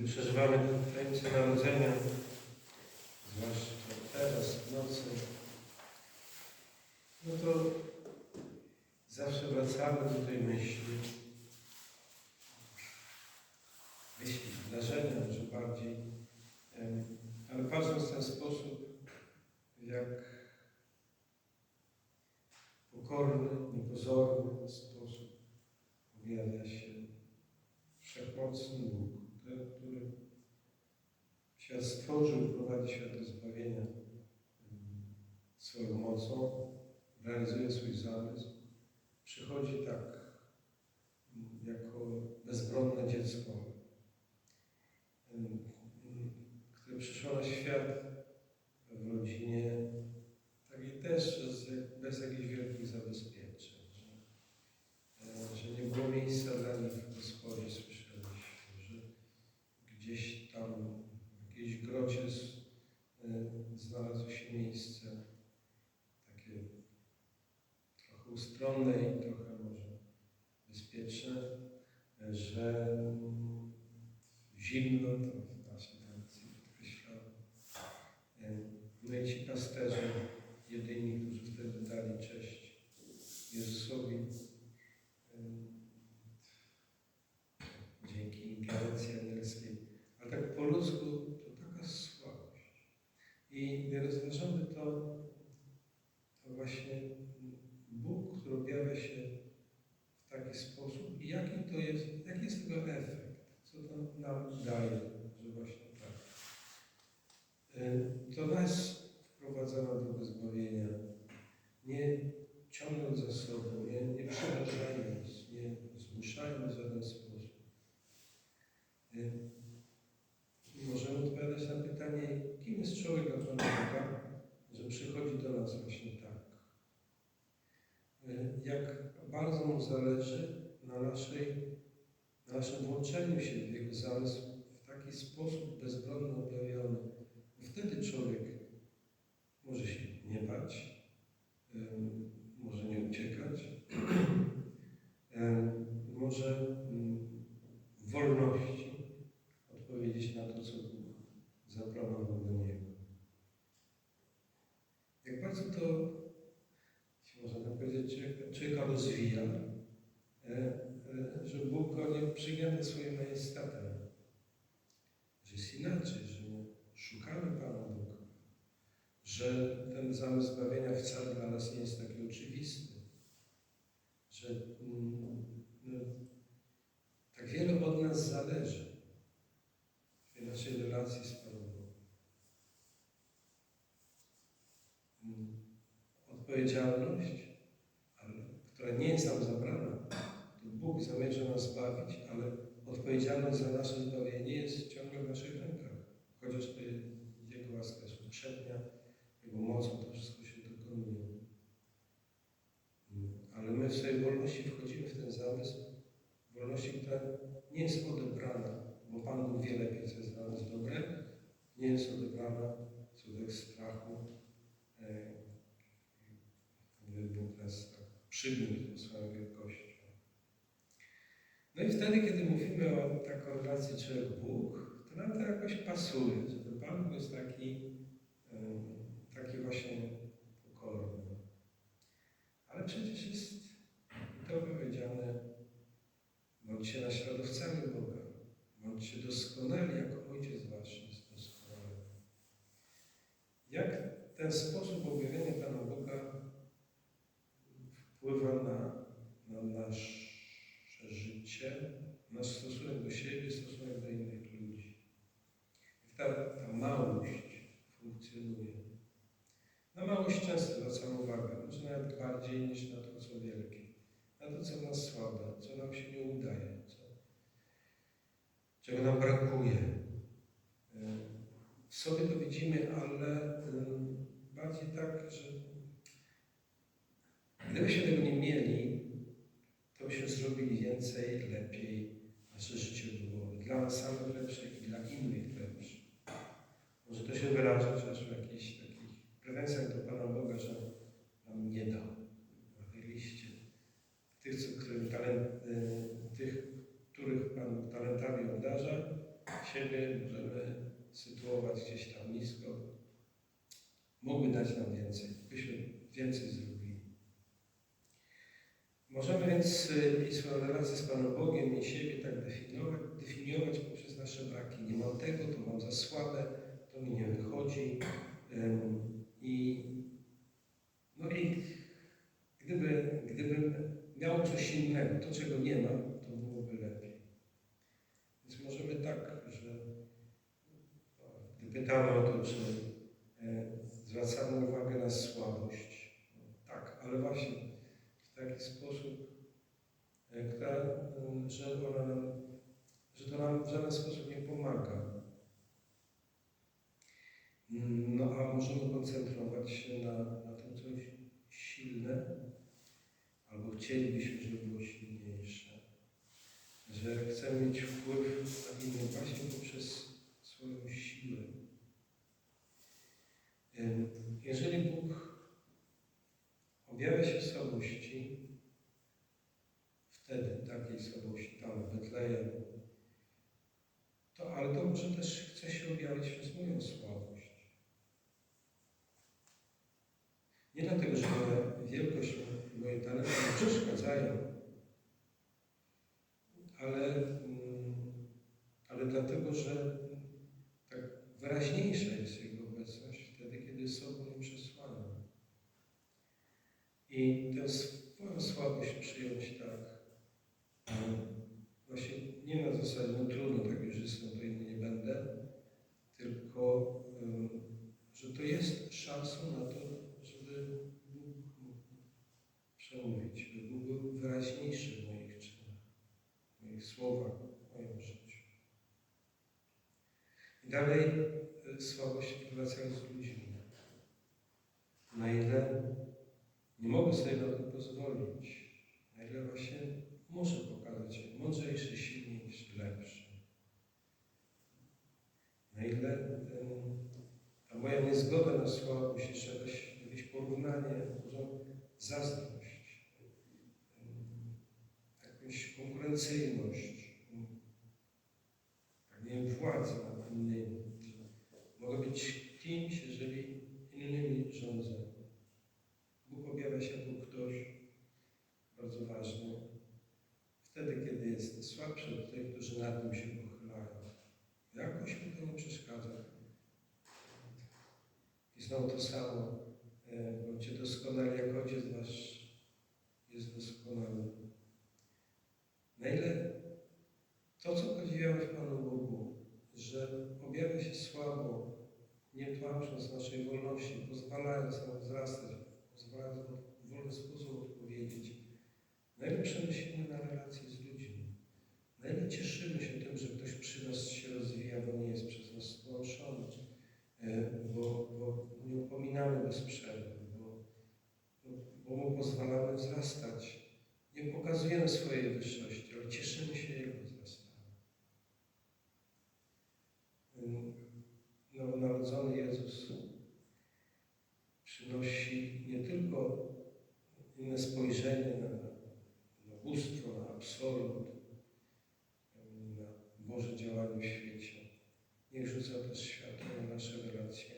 Gdy przeżywamy tajemnicę narodzenia, zwłaszcza teraz, w nocy, no to zawsze wracamy do tej myśli, myśli, wydarzenia może bardziej, ale patrząc w ten sposób, jak pokorny, niepozorny sposób objawia się wszechmocny Bóg, ten, który świat stworzył, prowadzi świat do zbawienia mm, swoją mocą, realizuje swój zamysł, przychodzi tak mm, jako bezbronne dziecko, mm, które przyszło na świat w rodzinie takiej też z- bez jakichś wielkich zabezpieczeń, że, e, że nie było miejsca dla nich w gospodzie, słyszeliśmy, że gdzieś tam w jakiejś grocie z, e, znalazło się miejsce takie trochę ustronne i trochę może bezpieczne, że mm, zimno to w naszej tradycji podkreślamy. E, No i ci pasterze, jedyni, którzy wtedy dali cześć Jezusowi, em, dzięki ingerencji anielskiej. Ale tak po ludzku to taka słabość. I gdy rozważamy to, to właśnie Bóg, który objawia się w taki sposób i jaki to jest, jaki jest tego efekt, co to nam daje, że właśnie tak. Y, To nas wprowadza na drogę zbawienia, nie ciągnąc za sobą, nie, nie przerażając, nie zmuszając w żaden sposób. Y, Możemy odpowiadać na pytanie, kim jest człowiek dla Pana Boga, że przychodzi do nas właśnie tak. Y, Jak bardzo mu zależy na, naszej, na naszym włączeniu się w Jego zamysł w taki sposób bezbronny objawiony. Wtedy człowiek może się nie bać, może nie uciekać, może mm, w wolności odpowiedzieć na to, co Bóg zaplanował do niego. Jak bardzo to, można tak powiedzieć, człowieka- rozwija, e, że Bóg go nie przygniata swoim majestatem, że jest inaczej, że my szukamy Pana Boga, że ten zamysł zbawienia wcale dla nas nie jest taki oczywisty, że mm, no, tak wiele od nas zależy w naszej relacji z Panem Bogiem. Mm, Odpowiedzialność, ale, która nie jest nam zabrana, to Bóg zamierza nas zbawić, ale odpowiedzialność za nasze zbawienie jest ciągle w naszych rękach. Chociaż to Jego łaska jest uprzednia, Jego mocą to wszystko się dokonuje. Ale my w swojej wolności wchodzimy w ten zamysł, wolności, która nie jest odebrana, bo Pan Bóg wie lepiej, co jest dla nas dobre, nie jest odebrana cudek strachu, e, Bóg nas tak przygniótł swoją wielkością. No i wtedy, kiedy mówimy o takiej relacji człowiek-Bóg, to nam to jakoś pasuje, że Pan Bóg jest taki, em, taki właśnie pokorny. Ale przecież jest i to powiedziane, bądźcie naśladowcami Boga, bądźcie doskonali, jak Ojciec Wasz jest doskonały. Jak ten sposób objawienia Pana Boga wpływa na, na nasze życie, nasz stosunek do siebie, stosunek do innych ludzi. Jak ta, ta małość funkcjonuje. Na małość często zwracamy uwagę, może nawet bardziej niż na to, co wielkie. Na co nas słabe, co nam się nie udaje, co, czego nam brakuje. E, W sobie to widzimy, ale em, bardziej tak, że gdybyśmy tego nie mieli, to byśmy zrobili więcej, lepiej. Nasze życie było dla nas samych lepsze i dla innych lepsze. Może to się wyraża chociaż w jakichś takich pretensjach do Pana Boga, że nam nie dał. Którym talent, y, tych, których Pan talentami obdarza, siebie możemy sytuować gdzieś tam nisko. Mógłby dać nam więcej, byśmy więcej zrobili. Możemy więc y, i swoją relację z Panem Bogiem i siebie tak definiować, definiować poprzez nasze braki. Nie mam tego, to mam za słabe, to mi nie wychodzi. I, no i gdyby, gdybym miał coś innego, to czego nie mam, to byłoby lepiej. Więc możemy tak, że gdy pytamy o to, czy e, zwracamy uwagę na słabość, no, tak, ale właśnie w taki sposób, e, e, że, ona nam, że to nam w żaden sposób nie pomaga. Mm, No a możemy koncentrować się na, na tym, co jest silne, albo chcielibyśmy, żeby było silniejsze. Że chcemy mieć wpływ na innych właśnie poprzez swoją siłę. Jeżeli Bóg objawia się w słabości, wtedy takiej słabości tam w Betlejem, to ale to może też chce się objawić przez moją słabość. Nie dlatego, że moja wielkość i moje talenty mi przeszkadzają, ale, mm, ale dlatego, że tak wyraźniejsza jest Jego obecność wtedy, kiedy sobą nie przesłania. I tę swoją słabość przyjąć tak, mm, właśnie nie na zasadzie, no trudno, tak już jestem, to inny nie będę, tylko, ym, że to jest szansą na to, żeby Bóg mógł przemówić, by Bóg był wyraźniejszy w moich czynach, w moich słowach, w moim życiu. I dalej y, słabość w relacjach z ludźmi. Na ile nie mogę sobie na to pozwolić, na ile właśnie muszę pokazać się mądrzejszy, silniejszy, lepszy. Na ile ta moja niezgoda na słabość, jeszcze jakieś, jakieś porównanie, może zazdrość, jakąś konkurencyjność, pragnienie władzy nad innymi. Mogę być kimś, jeżeli innymi rządzę. Bóg objawia się jako ktoś bardzo ważny, wtedy, kiedy jest słabszy od tych, którzy nad nim się pochylają. Jakoś mi to nie przeszkadza. I znowu to samo, e, bądźcie doskonali, jak Ojciec Wasz jest doskonały. Na ile to, co podziwiamy w Panu Bogu, że objawia się słabo, nie tłamsząc naszej wolności, pozwalając nam wzrastać, pozwalając nam w wolny sposób odpowiedzieć, na ile przenosimy na relacje z ludźmi, na ile cieszymy się tym, że ktoś przy nas się rozwija, bo nie jest przez nas stłamszony, e, bo, bo nie upominamy bez przerwy, bo, bo mu pozwalamy wzrastać. Nie pokazujemy swojej wyższości, ale cieszymy się Jego wzrastaniem. Ym, Nowonarodzony Jezus przynosi nie tylko inne spojrzenie na, na bóstwo, na absolut, na Boże działanie w świecie. Niech rzuca też światło na nasze relacje,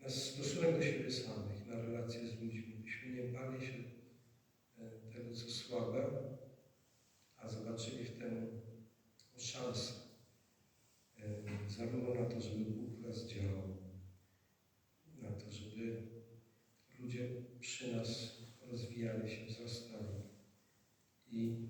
na stosunek do siebie samych, na relacje z ludźmi, byśmy nie bali się e, tego, co słabe, a zobaczyli w tym szansę zarówno na to, żeby Bóg nas działał, na to, żeby ludzie przy nas rozwijali się, wzrastali. I